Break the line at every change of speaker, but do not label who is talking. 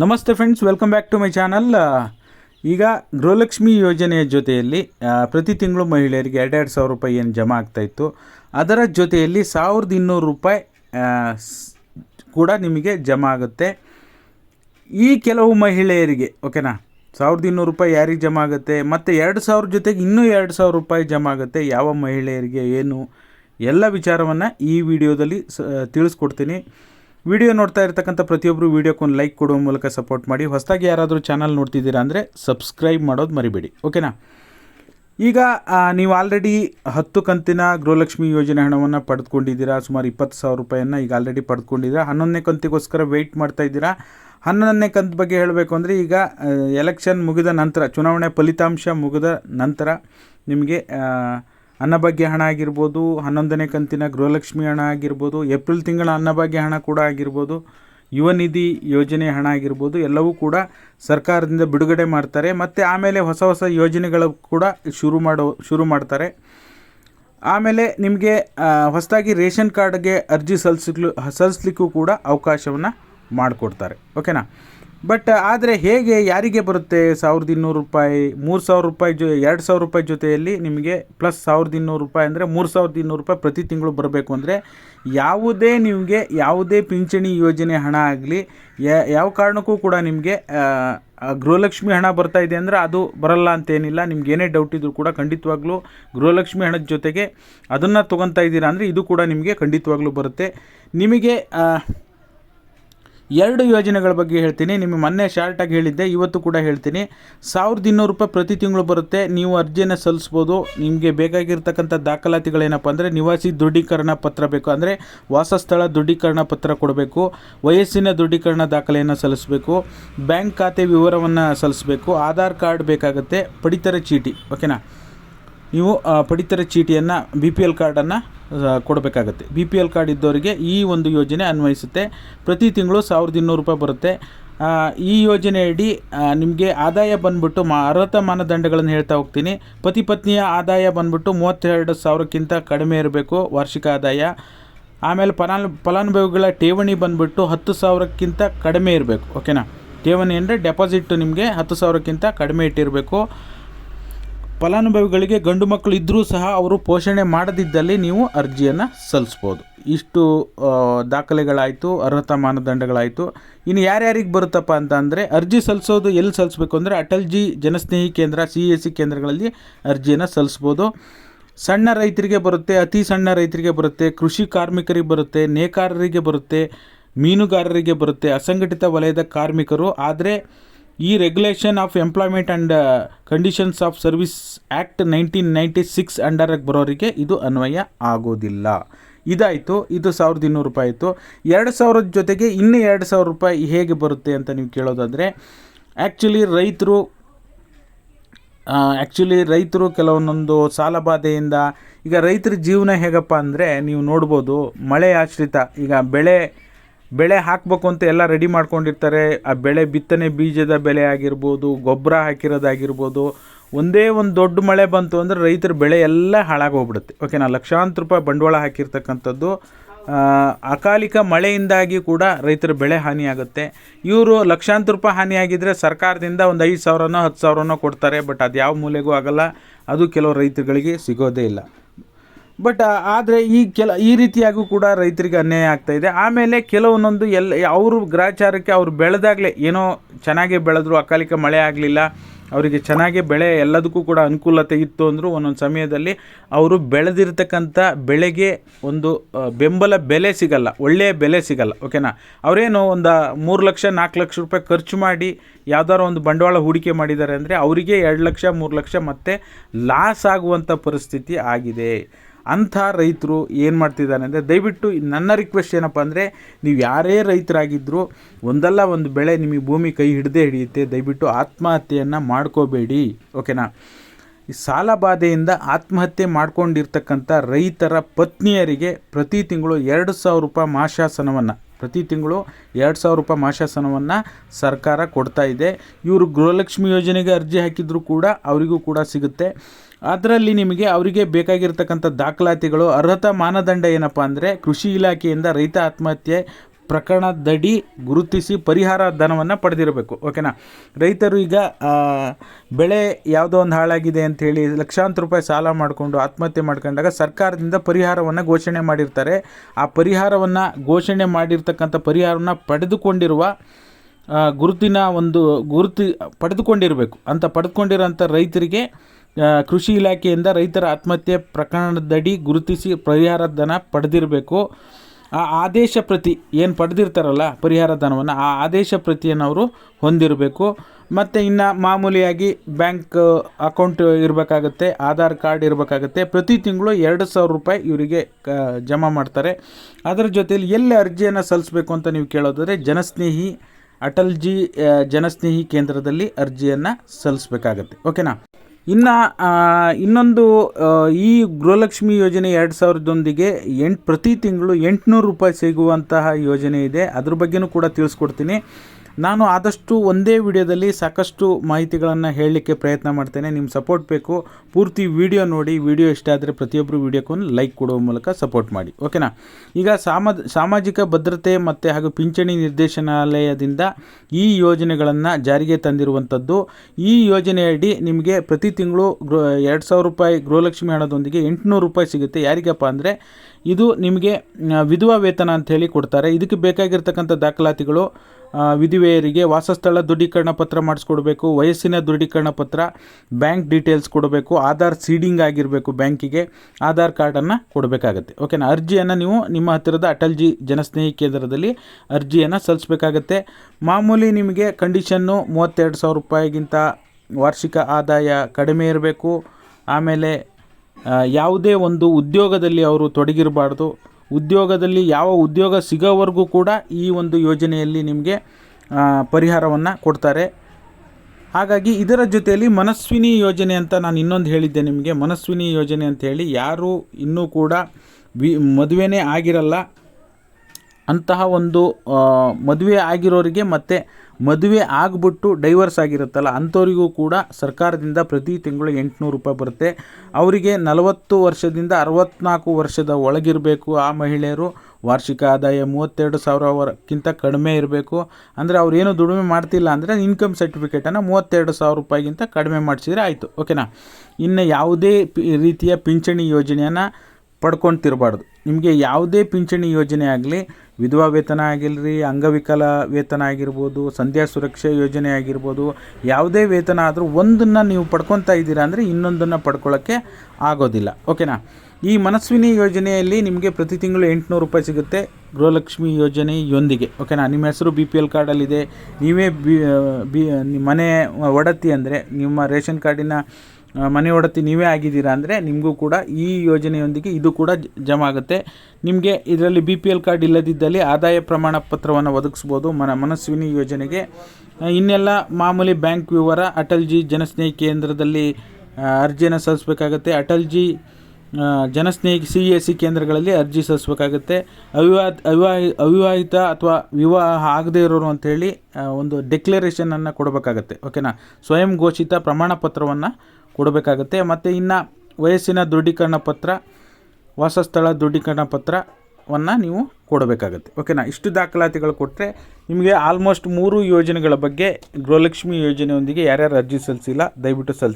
ನಮಸ್ತೆ friends welcome back to my channel ಈಗ ಗೃಹಲಕ್ಷ್ಮಿ ಯೋಜನೆಯ ಜೊತೆಯಲ್ಲಿ ಪ್ರತಿ ತಿಂಗಳು ಮಹಿಳೆಯರಿಗೆ ಎರಡೆರಡು ಸಾವಿರ ರೂಪಾಯಿ ಏನು ಜಮಾ ಆಗ್ತಾಯಿತ್ತು ಅದರ ಜೊತೆಯಲ್ಲಿ ಸಾವಿರದ ಇನ್ನೂರು ರೂಪಾಯಿ ಕೂಡ ನಿಮಗೆ ಜಮಾ ಆಗುತ್ತೆ. ಈ ಕೆಲವು ಮಹಿಳೆಯರಿಗೆ ಓಕೆನಾ ಸಾವಿರದ ಇನ್ನೂರು ರೂಪಾಯಿ ಯಾರಿಗೆ ಜಮಾ ಆಗುತ್ತೆ? ಮತ್ತು ಎರಡು ಸಾವಿರ ಜೊತೆಗೆ ಇನ್ನೂ ಎರಡು ಸಾವಿರ ರೂಪಾಯಿ ಜಮಾ ಆಗುತ್ತೆ. ಯಾವ ಮಹಿಳೆಯರಿಗೆ ಏನು? ಎಲ್ಲ ವಿಚಾರವನ್ನು ಈ ವಿಡಿಯೋದಲ್ಲಿ ಸ ತಿಳಿಸ್ಕೊಡ್ತೀನಿ. ವಿಡಿಯೋ ನೋಡ್ತಾ ಇರ್ತಕ್ಕಂಥ ಪ್ರತಿಯೊಬ್ಬರು ವಿಡಿಯೋಕ್ಕೊಂದು ಲೈಕ್ ಕೊಡುವ ಮೂಲಕ ಸಪೋರ್ಟ್ ಮಾಡಿ. ಹೊಸದಾಗಿ ಯಾರಾದರೂ ಚಾನಲ್ ನೋಡ್ತಿದ್ದೀರಾ ಅಂದರೆ ಸಬ್ಸ್ಕ್ರೈಬ್ ಮಾಡೋದು ಮರಿಬೇಡಿ. ಓಕೆನಾ? ಈಗ ನೀವು ಆಲ್ರೆಡಿ ಹತ್ತು ಕಂತಿನ ಗೃಹಲಕ್ಷ್ಮಿ ಯೋಜನೆ ಹಣವನ್ನು ಪಡೆದುಕೊಂಡಿದ್ದೀರಾ ಸುಮಾರು ಇಪ್ಪತ್ತು ಸಾವಿರ ರೂಪಾಯಿಯನ್ನು ಈಗ ಆಲ್ರೆಡಿ ಪಡೆದುಕೊಂಡಿದ್ದೀರಾ ಹನ್ನೊಂದನೇ ಕಂತಿಗೋಸ್ಕರ ವೆಯ್ಟ್ ಮಾಡ್ತಾ ಇದ್ದೀರಾ. ಹನ್ನೊಂದನೇ ಕಂತು ಬಗ್ಗೆ ಹೇಳಬೇಕು ಅಂದರೆ ಈಗ ಎಲೆಕ್ಷನ್ ಮುಗಿದ ನಂತರ, ಚುನಾವಣೆ ಫಲಿತಾಂಶ ಮುಗಿದ ನಂತರ ನಿಮಗೆ ಅನ್ನಭಾಗ್ಯ ಹಣ ಆಗಿರ್ಬೋದು, ಹನ್ನೊಂದನೇ ಕಂತಿನ ಗೃಹಲಕ್ಷ್ಮಿ ಹಣ ಆಗಿರ್ಬೋದು, ಏಪ್ರಿಲ್ ತಿಂಗಳ ಅನ್ನಭಾಗ್ಯ ಹಣ ಕೂಡ ಆಗಿರ್ಬೋದು, ಯುವ ನಿಧಿ ಯೋಜನೆ ಹಣ ಆಗಿರ್ಬೋದು, ಎಲ್ಲವೂ ಕೂಡ ಸರ್ಕಾರದಿಂದ ಬಿಡುಗಡೆ ಮಾಡ್ತಾರೆ. ಮತ್ತು ಆಮೇಲೆ ಹೊಸ ಹೊಸ ಯೋಜನೆಗಳು ಕೂಡ ಶುರು ಮಾಡೋ, ಶುರು ಮಾಡ್ತಾರೆ. ಆಮೇಲೆ ನಿಮಗೆ ಹೊಸದಾಗಿ ರೇಷನ್ ಕಾರ್ಡ್ಗೆ ಅರ್ಜಿ ಸಲ್ಲಿಸಲು ಸಲ್ಲಿಸ್ಲಿಕ್ಕೂ ಕೂಡ ಅವಕಾಶವನ್ನು ಮಾಡಿಕೊಡ್ತಾರೆ. ಓಕೆನಾ? ಬಟ್ ಆದರೆ ಹೇಗೆ, ಯಾರಿಗೆ ಬರುತ್ತೆ ಸಾವಿರದ ಇನ್ನೂರು ರೂಪಾಯಿ, ಮೂರು ಸಾವಿರ ರೂಪಾಯಿ ಜೊ, ಎರಡು ಸಾವಿರ ರೂಪಾಯಿ ಜೊತೆಯಲ್ಲಿ ನಿಮಗೆ ಪ್ಲಸ್ ಸಾವಿರದ ಇನ್ನೂರು ರೂಪಾಯಿ ಅಂದರೆ ಮೂರು ಸಾವಿರದ ಇನ್ನೂರು ರೂಪಾಯಿ ಪ್ರತಿ ತಿಂಗಳು ಬರಬೇಕು ಅಂದರೆ ಯಾವುದೇ ನಿಮಗೆ ಯಾವುದೇ ಪಿಂಚಣಿ ಯೋಜನೆ ಹಣ ಆಗಲಿ ಯಾವ ಕಾರಣಕ್ಕೂ ಕೂಡ ನಿಮಗೆ ಗೃಹಲಕ್ಷ್ಮಿ ಹಣ ಬರ್ತಾ ಇದೆ ಅಂದರೆ ಅದು ಬರಲ್ಲ ಅಂತೇನಿಲ್ಲ. ನಿಮ್ಗೆ ಏನೇ ಡೌಟ್ ಇದ್ರೂ ಕೂಡ ಖಂಡಿತವಾಗ್ಲೂ ಗೃಹಲಕ್ಷ್ಮಿ ಹಣದ ಜೊತೆಗೆ ಅದನ್ನು ತೊಗೊತಾ ಇದ್ದೀರಾ ಅಂದರೆ ಇದು ಕೂಡ ನಿಮಗೆ ಖಂಡಿತವಾಗ್ಲೂ ಬರುತ್ತೆ. ನಿಮಗೆ ಎರಡು ಯೋಜನೆಗಳ ಬಗ್ಗೆ ಹೇಳ್ತೀನಿ. ನಿಮಗೆ ಮೊನ್ನೆ ಶಾರ್ಟಾಗಿ ಹೇಳಿದ್ದೆ, ಇವತ್ತು ಕೂಡ ಹೇಳ್ತೀನಿ. ಸಾವಿರದ ಇನ್ನೂರು ರೂಪಾಯಿ ಪ್ರತಿ ತಿಂಗಳು ಬರುತ್ತೆ. ನೀವು ಅರ್ಜಿಯನ್ನು ಸಲ್ಲಿಸ್ಬೋದು. ನಿಮಗೆ ಬೇಕಾಗಿರ್ತಕ್ಕಂಥ ದಾಖಲಾತಿಗಳೇನಪ್ಪ ಅಂದರೆ ನಿವಾಸಿ ದೃಢೀಕರಣ ಪತ್ರ ಬೇಕು. ಅಂದರೆ ವಾಸಸ್ಥಳ ದೃಢೀಕರಣ ಪತ್ರ ಕೊಡಬೇಕು. ವಯಸ್ಸಿನ ದೃಢೀಕರಣ ದಾಖಲೆಯನ್ನು ಸಲ್ಲಿಸಬೇಕು. ಬ್ಯಾಂಕ್ ಖಾತೆ ವಿವರವನ್ನು ಸಲ್ಲಿಸಬೇಕು. ಆಧಾರ್ ಕಾರ್ಡ್ ಬೇಕಾಗುತ್ತೆ. ಪಡಿತರ ಚೀಟಿ. ಓಕೆನಾ? ನೀವು ಪಡಿತರ ಚೀಟಿಯನ್ನು ಬಿ ಪಿ ಎಲ್ ಕಾರ್ಡನ್ನು ಕೊಡಬೇಕಾಗತ್ತೆ. ಬಿ ಪಿ ಎಲ್ ಕಾರ್ಡ್ ಇದ್ದವರಿಗೆ ಈ ಒಂದು ಯೋಜನೆ ಅನ್ವಯಿಸುತ್ತೆ. ಪ್ರತಿ ತಿಂಗಳು ಸಾವಿರದ ಇನ್ನೂರು ರೂಪಾಯಿ ಬರುತ್ತೆ. ಈ ಯೋಜನೆಯಡಿ ನಿಮಗೆ ಆದಾಯ ಬಂದ್ಬಿಟ್ಟು ಮಾ, ಅರ್ಹತಾ ಮಾನದಂಡಗಳನ್ನು ಹೇಳ್ತಾ ಹೋಗ್ತೀನಿ. ಪತಿ ಪತ್ನಿಯ ಆದಾಯ ಬಂದ್ಬಿಟ್ಟು ಮೂವತ್ತೆರಡು ಸಾವಿರಕ್ಕಿಂತ ಕಡಿಮೆ ಇರಬೇಕು ವಾರ್ಷಿಕ ಆದಾಯ. ಆಮೇಲೆ ಫಲಾನು, ಫಲಾನುಭವಿಗಳ ಠೇವಣಿ ಬಂದ್ಬಿಟ್ಟು ಹತ್ತು ಸಾವಿರಕ್ಕಿಂತ ಕಡಿಮೆ ಇರಬೇಕು, ಓಕೆನಾ? ಠೇವಣಿ ಅಂದರೆ ಡೆಪಾಸಿಟ್ ನಿಮಗೆ ಹತ್ತು ಸಾವಿರಕ್ಕಿಂತ ಕಡಿಮೆ ಇಟ್ಟಿರಬೇಕು. ಫಲಾನುಭವಿಗಳಿಗೆ ಗಂಡು ಮಕ್ಕಳು ಇದ್ದರೂ ಸಹ ಅವರು ಪೋಷಣೆ ಮಾಡದಿದ್ದಲ್ಲಿ ನೀವು ಅರ್ಜಿಯನ್ನು ಸಲ್ಲಿಸ್ಬೋದು. ಇಷ್ಟು ದಾಖಲೆಗಳಾಯಿತು, ಅರ್ಹತಾ ಮಾನದಂಡಗಳಾಯಿತು. ಇನ್ನು ಯಾರ್ಯಾರಿಗೆ ಬರುತ್ತಪ್ಪ ಅಂತ ಅಂದರೆ ಅರ್ಜಿ ಸಲ್ಲಿಸೋದು ಎಲ್ಲಿ ಸಲ್ಲಿಸ್ಬೇಕು ಅಂದರೆ ಅಟಲ್ ಜಿ ಜನಸ್ನೇಹಿ ಕೇಂದ್ರ, ಸಿ ಎಸ್ ಸಿ ಕೇಂದ್ರಗಳಲ್ಲಿ ಅರ್ಜಿಯನ್ನು ಸಲ್ಲಿಸ್ಬೋದು. ಸಣ್ಣ ರೈತರಿಗೆ ಬರುತ್ತೆ, ಅತಿ ಸಣ್ಣ ರೈತರಿಗೆ ಬರುತ್ತೆ, ಕೃಷಿ ಕಾರ್ಮಿಕರಿಗೆ ಬರುತ್ತೆ, ನೇಕಾರರಿಗೆ ಬರುತ್ತೆ, ಮೀನುಗಾರರಿಗೆ ಬರುತ್ತೆ, ಅಸಂಘಟಿತ ವಲಯದ ಕಾರ್ಮಿಕರು. ಆದರೆ ಈ regulation of employment and conditions of service act nineteen ninety six ಅಂಡರಾಗಿ ಬರೋರಿಗೆ ಇದು ಅನ್ವಯ ಆಗೋದಿಲ್ಲ. ಇದಾಯಿತು, ಇದು ಸಾವಿರದ ಇನ್ನೂರು ರೂಪಾಯಿ ಆಯಿತು. ಎರಡು ಸಾವಿರದ ಜೊತೆಗೆ ಇನ್ನೂ ಎರಡು ಸಾವಿರ ರೂಪಾಯಿ ಹೇಗೆ ಬರುತ್ತೆ ಅಂತ ನೀವು ಕೇಳೋದಾದರೆ ಆ್ಯಕ್ಚುಲಿ ರೈತರು ಆ್ಯಕ್ಚುಲಿ ರೈತರು ಕೆಲವೊಂದೊಂದು ಸಾಲಬಾಧೆಯಿಂದ ಈಗ ರೈತರ ಜೀವನ ಹೇಗಪ್ಪ ಅಂದರೆ ನೀವು ನೋಡ್ಬೋದು, ಮಳೆ ಆಶ್ರಿತ, ಈಗ ಬೆಳೆ ಬೆಳೆ ಹಾಕಬೇಕು ಅಂತ ಎಲ್ಲ ರೆಡಿ ಮಾಡ್ಕೊಂಡಿರ್ತಾರೆ. ಆ ಬೆಳೆ ಬಿತ್ತನೆ ಬೀಜದ ಬೆಲೆ ಆಗಿರ್ಬೋದು, ಗೊಬ್ಬರ ಹಾಕಿರೋದಾಗಿರ್ಬೋದು, ಒಂದೇ ಒಂದು ದೊಡ್ಡ ಮಳೆ ಬಂತು ಅಂದರೆ ರೈತರ ಬೆಳೆ ಎಲ್ಲ ಹಾಳಾಗೋಗ್ಬಿಡುತ್ತೆ. ಓಕೆನಾ ಲಕ್ಷಾಂತರ ರೂಪಾಯಿ ಬಂಡವಾಳ ಹಾಕಿರ್ತಕ್ಕಂಥದ್ದು ಅಕಾಲಿಕ ಮಳೆಯಿಂದಾಗಿ ಕೂಡ ರೈತರ ಬೆಳೆ ಹಾನಿಯಾಗುತ್ತೆ. ಇವರು ಲಕ್ಷಾಂತರ ರೂಪಾಯಿ ಹಾನಿಯಾಗಿದ್ದರೆ ಸರ್ಕಾರದಿಂದ ಒಂದು ಐದು ಸಾವಿರನೋ, ಹತ್ತು ಸಾವಿರನೋ ಕೊಡ್ತಾರೆ, ಬಟ್ ಅದು ಯಾವ ಮೂಲೆಗೂ ಆಗಲ್ಲ. ಅದು ಕೆಲವು ರೈತರುಗಳಿಗೆ ಸಿಗೋದೇ ಇಲ್ಲ. ಬಟ್ ಆದರೆ ಈ ಕೆಲ, ಈ ರೀತಿಯಾಗೂ ಕೂಡ ರೈತರಿಗೆ ಅನ್ಯಾಯ ಆಗ್ತಾ ಇದೆ. ಆಮೇಲೆ ಕೆಲವೊಂದೊಂದು ಎಲ್ಲ, ಅವರು ಗ್ರಾಚಾರಕ್ಕೆ ಅವ್ರು ಬೆಳೆದಾಗಲೇ ಏನೋ ಚೆನ್ನಾಗೇ ಬೆಳೆದ್ರು, ಅಕಾಲಿಕ ಮಳೆ ಆಗಲಿಲ್ಲ, ಅವರಿಗೆ ಚೆನ್ನಾಗಿ ಬೆಳೆ ಎಲ್ಲದಕ್ಕೂ ಕೂಡ ಅನುಕೂಲತೆ ಇತ್ತು ಅಂದರೂ ಒಂದೊಂದು ಸಮಯದಲ್ಲಿ ಅವರು ಬೆಳೆದಿರ್ತಕ್ಕಂಥ ಬೆಳೆಗೆ ಒಂದು ಬೆಂಬಲ ಬೆಲೆ ಸಿಗಲ್ಲ, ಒಳ್ಳೆಯ ಬೆಲೆ ಸಿಗಲ್ಲ ಓಕೆನಾ ಅವರೇನು ಒಂದು ಮೂರು ಲಕ್ಷ, ನಾಲ್ಕು ಲಕ್ಷ ರೂಪಾಯಿ ಖರ್ಚು ಮಾಡಿ ಯಾವ್ದಾರು ಒಂದು ಬಂಡವಾಳ ಹೂಡಿಕೆ ಮಾಡಿದ್ದಾರೆ ಅಂದರೆ ಅವರಿಗೆ ಎರಡು ಲಕ್ಷ, ಮೂರು ಲಕ್ಷ ಮತ್ತೆ ಲಾಸ್ ಆಗುವಂಥ ಪರಿಸ್ಥಿತಿ ಆಗಿದೆ. ಅಂಥ ರೈತರು ಏನು ಮಾಡ್ತಿದ್ದಾರೆ ಅಂದರೆ, ದಯವಿಟ್ಟು ನನ್ನ ರಿಕ್ವೆಸ್ಟ್ ಏನಪ್ಪ ಅಂದರೆ, ನೀವು ಯಾರೇ ರೈತರಾಗಿದ್ದರೂ ಒಂದಲ್ಲ ಒಂದು ಬೆಳೆ ನಿಮಗೆ ಭೂಮಿ ಕೈ ಹಿಡದೆ ಹಿಡಿಯುತ್ತೆ, ದಯವಿಟ್ಟು ಆತ್ಮಹತ್ಯೆಯನ್ನು ಮಾಡ್ಕೋಬೇಡಿ ಓಕೆನಾ ಈ ಸಾಲ ಬಾಧೆಯಿಂದ ಆತ್ಮಹತ್ಯೆ ಮಾಡ್ಕೊಂಡಿರ್ತಕ್ಕಂಥ ರೈತರ ಪತ್ನಿಯರಿಗೆ ಪ್ರತಿ ತಿಂಗಳು ಎರಡು ಸಾವಿರ ರೂಪಾಯಿ ಮಾಶಾಸನವನ್ನು ಪ್ರತಿ ತಿಂಗಳು ಎರಡು ಸಾವಿರ ರೂಪಾಯಿ ಮಾಶಾಸನವನ್ನು ಸರ್ಕಾರ ಕೊಡ್ತಾ ಇದೆ. ಇವರು ಗೃಹಲಕ್ಷ್ಮಿ ಯೋಜನೆಗೆ ಅರ್ಜಿ ಹಾಕಿದರೂ ಕೂಡ ಅವರಿಗೂ ಕೂಡ ಸಿಗುತ್ತೆ. ಅದರಲ್ಲಿ ನಿಮಗೆ ಅವರಿಗೆ ಬೇಕಾಗಿರ್ತಕ್ಕಂಥ ದಾಖಲಾತಿಗಳು, ಅರ್ಹತಾ ಮಾನದಂಡ ಏನಪ್ಪ ಅಂದರೆ ಕೃಷಿ ಇಲಾಖೆಯಿಂದ ರೈತ ಆತ್ಮಹತ್ಯೆ ಪ್ರಕರಣದಡಿ ಗುರುತಿಸಿ ಪರಿಹಾರ ಧನವನ್ನು ಪಡೆದಿರಬೇಕು ಓಕೆನಾ ರೈತರು ಈಗ ಬೆಳೆ ಯಾವುದೋ ಒಂದು ಹಾಳಾಗಿದೆ ಅಂಥೇಳಿ ಲಕ್ಷಾಂತರ ರೂಪಾಯಿ ಸಾಲ ಮಾಡಿಕೊಂಡು ಆತ್ಮಹತ್ಯೆ ಮಾಡ್ಕೊಂಡಾಗ ಸರ್ಕಾರದಿಂದ ಪರಿಹಾರವನ್ನು ಘೋಷಣೆ ಮಾಡಿರ್ತಾರೆ. ಆ ಪರಿಹಾರವನ್ನು ಘೋಷಣೆ ಮಾಡಿರ್ತಕ್ಕಂಥ ಪರಿಹಾರವನ್ನು ಪಡೆದುಕೊಂಡಿರುವ ಗುರುತಿನ ಒಂದು ಗುರುತಿ ಪಡೆದುಕೊಂಡಿರಬೇಕು. ಅಂತ ಪಡೆದುಕೊಂಡಿರೋಂಥ ರೈತರಿಗೆ ಕೃಷಿ ಇಲಾಖೆಯಿಂದ ರೈತರ ಆತ್ಮಹತ್ಯೆ ಪ್ರಕರಣದಡಿ ಗುರುತಿಸಿ ಪರಿಹಾರ ಧನ ಪಡೆದಿರಬೇಕು. ಆ ಆದೇಶ ಪ್ರತಿ ಏನು ಪಡೆದಿರ್ತಾರಲ್ಲ ಪರಿಹಾರ ಧನವನ್ನು ಆ ಆದೇಶ ಪ್ರತಿಯನ್ನು ಅವರು ಹೊಂದಿರಬೇಕು. ಮತ್ತು ಇನ್ನು ಮಾಮೂಲಿಯಾಗಿ ಬ್ಯಾಂಕ್ ಅಕೌಂಟ್ ಇರಬೇಕಾಗತ್ತೆ, ಆಧಾರ್ ಕಾರ್ಡ್ ಇರಬೇಕಾಗತ್ತೆ. ಪ್ರತಿ ತಿಂಗಳು ಎರಡು ಸಾವಿರ ರೂಪಾಯಿ ಇವರಿಗೆ ಕ ಜಮಾ ಮಾಡ್ತಾರೆ. ಅದರ ಜೊತೆಯಲ್ಲಿ ಎಲ್ಲಿ ಅರ್ಜಿಯನ್ನು ಸಲ್ಲಿಸಬೇಕು ಅಂತ ನೀವು ಕೇಳೋದಾದರೆ ಜನಸ್ನೇಹಿ ಅಟಲ್ಜಿ ಜನಸ್ನೇಹಿ ಕೇಂದ್ರದಲ್ಲಿ ಅರ್ಜಿಯನ್ನು ಸಲ್ಲಿಸ್ಬೇಕಾಗತ್ತೆ. ಓಕೆನಾ? ಇನ್ನು ಇನ್ನೊಂದು ಈ ಗೃಹಲಕ್ಷ್ಮಿ ಯೋಜನೆ ಎರಡು ಸಾವಿರದೊಂದಿಗೆ ಎಂಟು, ಪ್ರತಿ ತಿಂಗಳು ಎಂಟುನೂರು ರೂಪಾಯಿ ಸಿಗುವಂತಹ ಯೋಜನೆ ಇದೆ. ಅದ್ರ ಬಗ್ಗೆನೂ ಕೂಡ ತಿಳಿಸ್ಕೊಡ್ತೀನಿ. ನಾನು ಆದಷ್ಟು ಒಂದೇ ವಿಡಿಯೋದಲ್ಲಿ ಸಾಕಷ್ಟು ಮಾಹಿತಿಗಳನ್ನು ಹೇಳಲಿಕ್ಕೆ ಪ್ರಯತ್ನ ಮಾಡ್ತೇನೆ. ನಿಮ್ಮ ಸಪೋರ್ಟ್ ಬೇಕು. ಪೂರ್ತಿ ವಿಡಿಯೋ ನೋಡಿ. ವಿಡಿಯೋ ಇಷ್ಟ ಆದರೆ ಪ್ರತಿಯೊಬ್ಬರು ವಿಡಿಯೋಕ್ಕೊಂದು ಲೈಕ್ ಕೊಡುವ ಮೂಲಕ ಸಪೋರ್ಟ್ ಮಾಡಿ. ಓಕೆನಾ ಈಗ ಸಾಮ, ಸಾಮಾಜಿಕ ಭದ್ರತೆ ಮತ್ತು ಹಾಗೂ ಪಿಂಚಣಿ ನಿರ್ದೇಶನಾಲಯದಿಂದ ಈ ಯೋಜನೆಗಳನ್ನು ಜಾರಿಗೆ ತಂದಿರುವಂಥದ್ದು, ಈ ಯೋಜನೆಯಡಿ ನಿಮಗೆ ಪ್ರತಿ ತಿಂಗಳು ಗೃ ಎರಡು ಸಾವಿರ ರೂಪಾಯಿ ಗೃಹಲಕ್ಷ್ಮಿ ಹಣದೊಂದಿಗೆ ಎಂಟುನೂರು ರೂಪಾಯಿ ಸಿಗುತ್ತೆ. ಯಾರಿಗಪ್ಪ ಅಂದರೆ, ಇದು ನಿಮಗೆ ವಿಧವಾ ವೇತನ ಅಂತ ಹೇಳಿ ಕೊಡ್ತಾರೆ. ಇದಕ್ಕೆ ಬೇಕಾಗಿರ್ತಕ್ಕಂಥ ದಾಖಲಾತಿಗಳು ವಿಧವೆಯರಿಗೆ ವಾಸಸ್ಥಳ ದೃಢೀಕರಣ ಪತ್ರ ಮಾಡಿಸ್ಕೊಡ್ಬೇಕು, ವಯಸ್ಸಿನ ದೃಢೀಕರಣ ಪತ್ರ ಬ್ಯಾಂಕ್ ಡೀಟೇಲ್ಸ್ ಕೊಡಬೇಕು, ಆಧಾರ್ ಸೀಡಿಂಗ್ ಆಗಿರಬೇಕು ಬ್ಯಾಂಕಿಗೆ ಆಧಾರ್ ಕಾರ್ಡನ್ನು ಕೊಡಬೇಕಾಗತ್ತೆ. ಓಕೆನಾ ಅರ್ಜಿಯನ್ನು ನೀವು ನಿಮ್ಮ ಹತ್ತಿರದ ಅಟಲ್ಜಿ ಜನಸ್ನೇಹಿ ಕೇಂದ್ರದಲ್ಲಿ ಅರ್ಜಿಯನ್ನು ಸಲ್ಲಿಸಬೇಕಾಗತ್ತೆ. ಮಾಮೂಲಿ ನಿಮಗೆ ಕಂಡೀಷನ್ನು ಮೂವತ್ತೆರಡು ಸಾವಿರ ರೂಪಾಯಿಗಿಂತ ವಾರ್ಷಿಕ ಆದಾಯ ಕಡಿಮೆ ಇರಬೇಕು. ಆಮೇಲೆ ಯಾವುದೇ ಒಂದು ಉದ್ಯೋಗದಲ್ಲಿ ಅವರು ತೊಡಗಿರಬಾರ್ದು. ಉದ್ಯೋಗದಲ್ಲಿ ಯಾವ ಉದ್ಯೋಗ ಸಿಗೋವರೆಗೂ ಕೂಡ ಈ ಒಂದು ಯೋಜನೆಯಲ್ಲಿ ನಿಮಗೆ ಪರಿಹಾರವನ್ನು ಕೊಡ್ತಾರೆ. ಹಾಗಾಗಿ ಇದರ ಜೊತೆಯಲ್ಲಿ ಮನಸ್ವಿನಿ ಯೋಜನೆ ಅಂತ ನಾನು ಇನ್ನೊಂದು ಹೇಳಿದ್ದೆ ನಿಮಗೆ. ಮನಸ್ವಿನಿ ಯೋಜನೆ ಅಂತ ಹೇಳಿ ಯಾರು ಇನ್ನೂ ಕೂಡ ವಿ, ಮದುವೆನೇ ಆಗಿರಲ್ಲ. ಅಂತಹ ಒಂದು ಮದುವೆ ಆಗಿರೋರಿಗೆ ಮತ್ತು ಮದುವೆ ಆಗಿಬಿಟ್ಟು ಡೈವರ್ಸ್ ಆಗಿರುತ್ತಲ್ಲ, ಅಂಥವರಿಗೂ ಕೂಡ ಸರ್ಕಾರದಿಂದ ಪ್ರತಿ ತಿಂಗಳು ಎಂಟುನೂರು ರೂಪಾಯಿ ಬರುತ್ತೆ. ಅವರಿಗೆ ನಲವತ್ತು ವರ್ಷದಿಂದ ಅರವತ್ನಾಲ್ಕು ವರ್ಷದ ಒಳಗಿರಬೇಕು ಆ ಮಹಿಳೆಯರು. ವಾರ್ಷಿಕ ಆದಾಯ ಮೂವತ್ತೆರಡು ಸಾವಿರಕ್ಕಿಂತ ಕಡಿಮೆ ಇರಬೇಕು. ಅಂದರೆ ಅವ್ರೇನು ದುಡಿಮೆ ಮಾಡ್ತಿಲ್ಲ ಅಂದರೆ ಇನ್ಕಮ್ ಸರ್ಟಿಫಿಕೇಟನ್ನು ಮೂವತ್ತೆರಡು ಸಾವಿರ ರೂಪಾಯಿಗಿಂತ ಕಡಿಮೆ ಮಾಡಿಸಿದರೆ ಆಯಿತು, ಓಕೆನಾ? ಇನ್ನು ಯಾವುದೇ ರೀತಿಯ ಪಿಂಚಣಿ ಯೋಜನೆಯನ್ನು ಪಡ್ಕೊತಿರಬಾರ್ದು. ನಿಮಗೆ ಯಾವುದೇ ಪಿಂಚಣಿ ಯೋಜನೆ ಆಗಲಿ ವಿಧವಾ ವೇತನ ಆಗಿರಲಿ ಅಂಗವಿಕಲ ವೇತನ ಆಗಿರ್ಬೋದು, ಸಂಧ್ಯಾ ಸುರಕ್ಷಾ ಯೋಜನೆ ಆಗಿರ್ಬೋದು, ಯಾವುದೇ ವೇತನ ಆದರೂ ಒಂದನ್ನು ನೀವು ಪಡ್ಕೊತಾ ಇದ್ದೀರಾ ಅಂದರೆ ಇನ್ನೊಂದನ್ನು ಪಡ್ಕೊಳ್ಳೋಕ್ಕೆ ಆಗೋದಿಲ್ಲ. ಓಕೆನಾ? ಈ ಮನಸ್ವಿನಿ ಯೋಜನೆಯಲ್ಲಿ ನಿಮಗೆ ಪ್ರತಿ ತಿಂಗಳು ಎಂಟುನೂರು ರೂಪಾಯಿ ಸಿಗುತ್ತೆ ಗೃಹಲಕ್ಷ್ಮಿ ಯೋಜನೆಯೊಂದಿಗೆ. ಓಕೆನಾ? ನಿಮ್ಮ ಹೆಸರು ಬಿ ಪಿ ಎಲ್ ಕಾರ್ಡಲ್ಲಿದೆ. ನೀವೇ ಬಿ ಬಿ ಮನೆ ಒಡತಿ ಅಂದರೆ ನಿಮ್ಮ ರೇಷನ್ ಕಾರ್ಡಿನ ಮನೆ ಒಡತಿ ನೀವೇ ಆಗಿದ್ದೀರಾ ಅಂದರೆ ನಿಮಗೂ ಕೂಡ ಈ ಯೋಜನೆಯೊಂದಿಗೆ ಇದು ಕೂಡ ಜಮ ಆಗುತ್ತೆ. ನಿಮಗೆ ಇದರಲ್ಲಿ ಬಿ ಪಿ ಎಲ್ ಕಾರ್ಡ್ ಇಲ್ಲದಿದ್ದಲ್ಲಿ ಆದಾಯ ಪ್ರಮಾಣ ಪತ್ರವನ್ನು ಒದಗಿಸ್ಬೋದು. ಮನ ಮನಸ್ವಿನಿ ಯೋಜನೆಗೆ. ಇನ್ನೆಲ್ಲ ಮಾಮೂಲಿ ಬ್ಯಾಂಕ್ ವಿವರ ಅಟಲ್ಜಿ ಜನಸ್ನೇಹಿ ಕೇಂದ್ರದಲ್ಲಿ ಅರ್ಜಿಯನ್ನು ಸಲ್ಲಿಸಬೇಕಾಗತ್ತೆ. Atalji ji ಜನಸ್ನೇಹಿ C A C ಕೇಂದ್ರಗಳಲ್ಲಿ ಅರ್ಜಿ ಸಲ್ಲಿಸಬೇಕಾಗುತ್ತೆ. ಅವಿವಾಹ ಅವಿವಾಹಿ, ಅವಿವಾಹಿತ ಅಥವಾ ವಿವಾಹ ಆಗದೇ ಇರೋರು ಅಂಥೇಳಿ ಒಂದು ಡೆಕ್ಲರೇಷನನ್ನು ಕೊಡಬೇಕಾಗತ್ತೆ. ಓಕೆನಾ ಸ್ವಯಂ ಘೋಷಿತ ಪ್ರಮಾಣ ಪತ್ರವನ್ನು ಕೊಡಬೇಕಾಗತ್ತೆ. ಮತ್ತು ಇನ್ನು ವಯಸ್ಸಿನ ದೃಢೀಕರಣ ಪತ್ರ, ವಾಸಸ್ಥಳ ದೃಢೀಕರಣ ಪತ್ರವನ್ನು ನೀವು ಕೊಡಬೇಕಾಗುತ್ತೆ. ಓಕೆನಾ ಇಷ್ಟು ದಾಖಲಾತಿಗಳು ಕೊಟ್ಟರೆ ನಿಮಗೆ ಆಲ್ಮೋಸ್ಟ್ ಮೂರು ಯೋಜನೆಗಳ ಬಗ್ಗೆ ಗೃಹಲಕ್ಷ್ಮಿ ಯೋಜನೆಯೊಂದಿಗೆ ಯಾರ್ಯಾರು ಅರ್ಜಿ ಸಲ್ಲಿಸಿಲ್ಲ, ದಯವಿಟ್ಟು ಸಲ್ಲಿಸಿ.